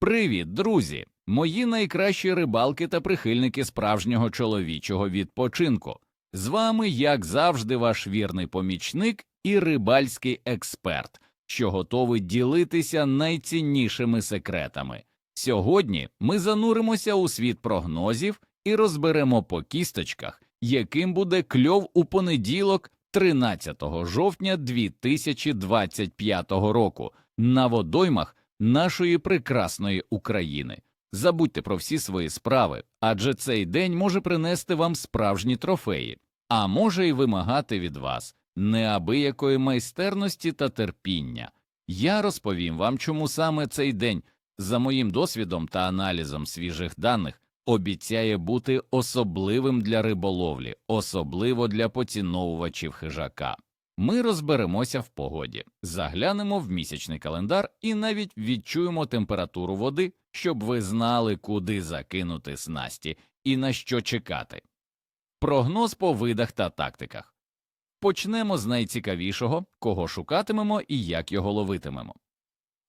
Привіт, друзі! Мої найкращі рибалки та прихильники справжнього чоловічого відпочинку. З вами, як завжди, ваш вірний помічник і рибальський експерт, що готовий ділитися найціннішими секретами. Сьогодні ми зануримося у світ прогнозів і розберемо по кісточках, яким буде кльов у понеділок, 13 жовтня 2025 року, на водоймах нашої прекрасної України. Забудьте про всі свої справи, адже цей день може принести вам справжні трофеї, а може й вимагати від вас неабиякої майстерності та терпіння. Я розповім вам, чому саме цей день, за моїм досвідом та аналізом свіжих даних, обіцяє бути особливим для риболовлі, особливо для поціновувачів хижака. Ми розберемося в погоді, заглянемо в місячний календар і навіть відчуємо температуру води, щоб ви знали, куди закинути снасті і на що чекати. Прогноз по видах та тактиках. Почнемо з найцікавішого, кого шукатимемо і як його ловитимемо.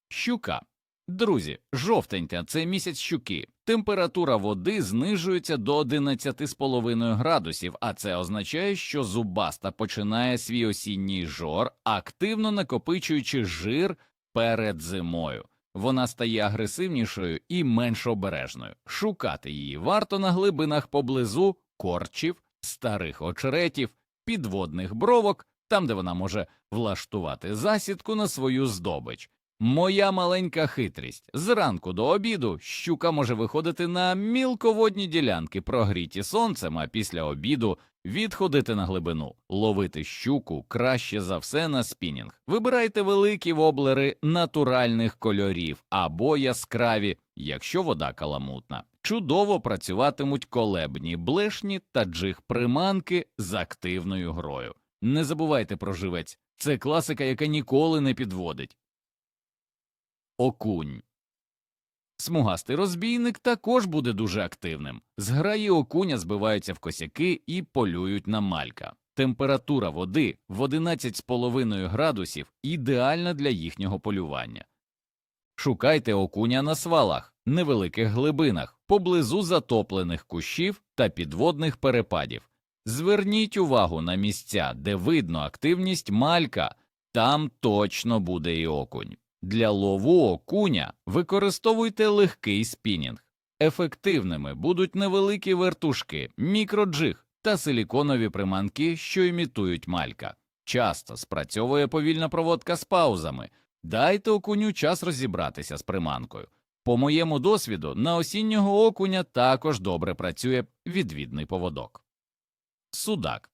Щука. Друзі, жовтень – це місяць щуки. Температура води знижується до 11,5 градусів, а це означає, що зубаста починає свій осінній жор, активно накопичуючи жир перед зимою. Вона стає агресивнішою і менш обережною. Шукати її варто на глибинах поблизу корчів, старих очеретів, підводних бровок, там, де вона може влаштувати засідку на свою здобич. Моя маленька хитрість зранку до обіду щука може виходити на мілководні ділянки, прогріті сонцем, а після обіду відходити на глибину. Ловити щуку краще за все на спінінг. Вибирайте великі воблери натуральних кольорів або яскраві, якщо вода каламутна. Чудово працюватимуть колебні блешні та джиг приманки з активною грою. Не забувайте про живець, це класика, яка ніколи не підводить. Окунь. Смугастий розбійник також буде дуже активним. Зграї окуня збиваються в косяки і полюють на малька. Температура води в 11,5 градусів ідеальна для їхнього полювання. Шукайте окуня на свалах, невеликих глибинах, поблизу затоплених кущів та підводних перепадів. Зверніть увагу на місця, де видно активність малька, там точно буде і окунь. Для лову окуня використовуйте легкий спінінг. Ефективними будуть невеликі вертушки, мікроджиг та силіконові приманки, що імітують малька. Часто спрацьовує повільна проводка з паузами. Дайте окуню час розібратися з приманкою. По моєму досвіду, на осіннього окуня також добре працює відвідний поводок. Судак.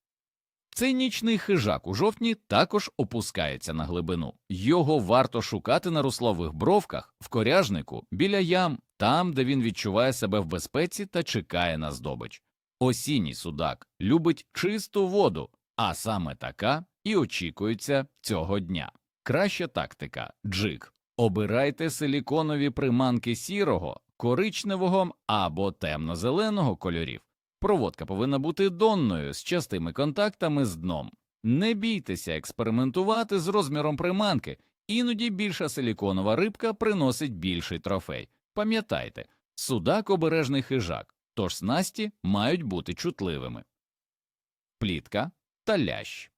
Цей нічний хижак у жовтні також опускається на глибину. Його варто шукати на руслових бровках, в коряжнику, біля ям, там, де він відчуває себе в безпеці та чекає на здобич. Осінній судак любить чисту воду, а саме така і очікується цього дня. Краща тактика джиг. Обирайте силіконові приманки сірого, коричневого або темно-зеленого кольорів. Проводка повинна бути донною з частими контактами з дном. Не бійтеся експериментувати з розміром приманки, іноді більша силіконова рибка приносить більший трофей. Пам'ятайте, судак обережний хижак, тож снасті мають бути чутливими. Плітка та лящ.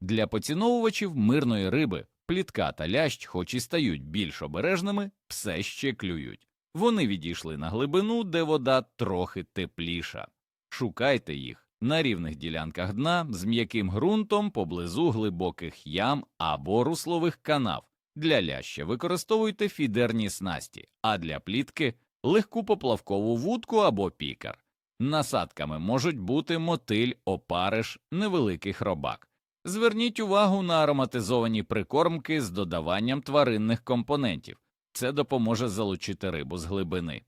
Для поціновувачів мирної риби плітка та лящ, хоч і стають більш обережними, все ще клюють. Вони відійшли на глибину, де вода трохи тепліша. Шукайте їх на рівних ділянках дна з м'яким ґрунтом поблизу глибоких ям або руслових канав. Для ляща використовуйте фідерні снасті, а для плітки легку поплавкову вудку або пікар. Насадками можуть бути мотиль, опариш, невеликий хробак. Зверніть увагу на ароматизовані прикормки з додаванням тваринних компонентів. Це допоможе залучити рибу з глибини.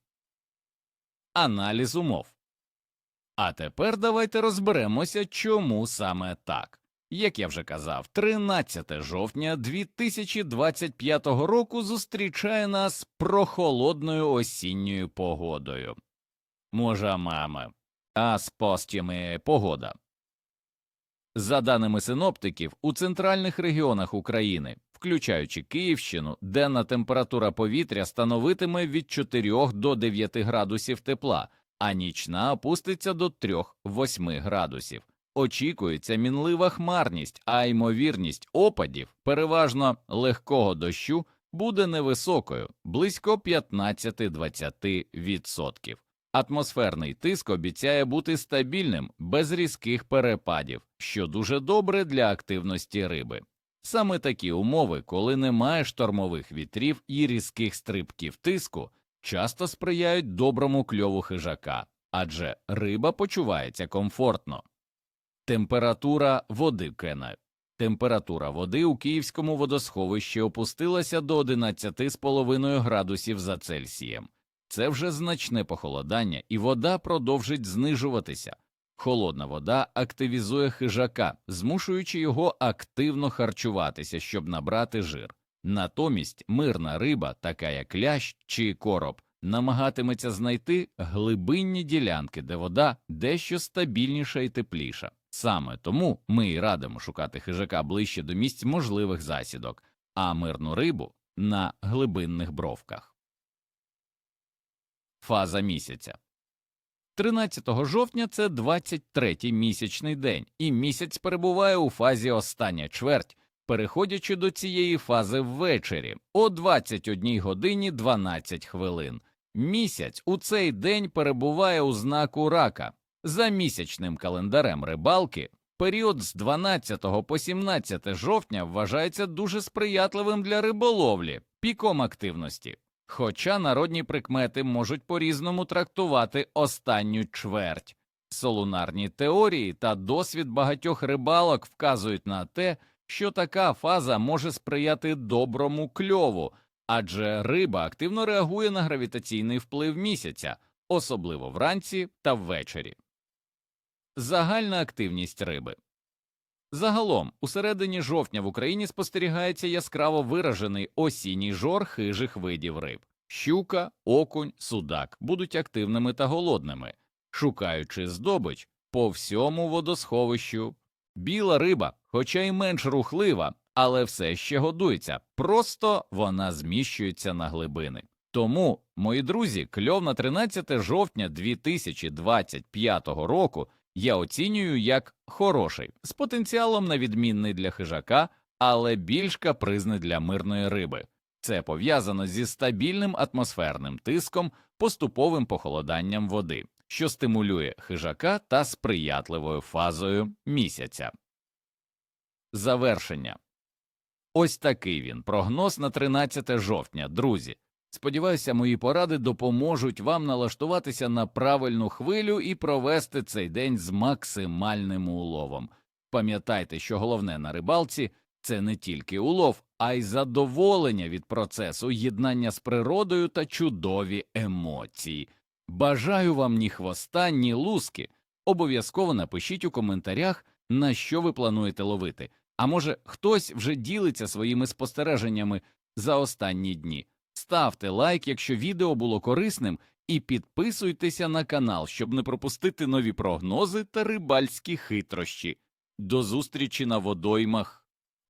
Аналіз умов. А тепер давайте розберемося, чому саме так. Як я вже казав, 13 жовтня 2025 року зустрічає нас прохолодною осінньою погодою. Може, мами, а з постями погода. За даними синоптиків, у центральних регіонах України, включаючи Київщину, денна температура повітря становитиме від 4 до 9 градусів тепла, а нічна опуститься до 3-8 градусів. Очікується мінлива хмарність, а ймовірність опадів, переважно легкого дощу, буде невисокою, близько 15-20%. Атмосферний тиск обіцяє бути стабільним, без різких перепадів, що дуже добре для активності риби. Саме такі умови, коли немає штормових вітрів і різких стрибків тиску, часто сприяють доброму кльову хижака, адже риба почувається комфортно. Температура води Кена. Температура води у Київському водосховищі опустилася до 11,5 градусів за Цельсієм. Це вже значне похолодання, і вода продовжить знижуватися. Холодна вода активізує хижака, змушуючи його активно харчуватися, щоб набрати жир. Натомість мирна риба, така як лящ чи короб, намагатиметься знайти глибинні ділянки, де вода дещо стабільніша і тепліша. Саме тому ми й радимо шукати хижака ближче до місць можливих засідок, а мирну рибу на глибинних бровках. Фаза місяця 13 жовтня це 23-й місячний день, і місяць перебуває у фазі остання чверть, переходячи до цієї фази ввечері о 21 годині 12 хвилин. Місяць у цей день перебуває у знаку рака. За місячним календарем рибалки період з 12 по 17 жовтня вважається дуже сприятливим для риболовлі, піком активності. Хоча народні прикмети можуть по-різному трактувати останню чверть. Солунарні теорії та досвід багатьох рибалок вказують на те, що така фаза може сприяти доброму кльову, адже риба активно реагує на гравітаційний вплив місяця, особливо вранці та ввечері. Загальна активність риби Загалом, у середині жовтня в Україні спостерігається яскраво виражений осінній жор хижих видів риб. Щука, окунь, судак будуть активними та голодними, шукаючи здобич по всьому водосховищу. Біла риба, хоча й менш рухлива, але все ще годується, просто вона зміщується на глибини. Тому, мої друзі, кльов на 13 жовтня 2025 року я оцінюю як хороший, з потенціалом на відмінний для хижака, але більш капризний для мирної риби. Це пов'язано зі стабільним атмосферним тиском, поступовим похолоданням води, що стимулює хижака та сприятливою фазою місяця. Завершення. Ось такий він прогноз на 13 жовтня, друзі. Сподіваюся, мої поради допоможуть вам налаштуватися на правильну хвилю і провести цей день з максимальним уловом. Пам'ятайте, що головне на рибалці це не тільки улов, а й задоволення від процесу, єднання з природою та чудові емоції. Бажаю вам ні хвоста, ні луски. Обов'язково напишіть у коментарях, на що ви плануєте ловити. А може, хтось вже ділиться своїми спостереженнями за останні дні. Ставте лайк, якщо відео було корисним, і підписуйтеся на канал, щоб не пропустити нові прогнози та рибальські хитрощі. До зустрічі на водоймах.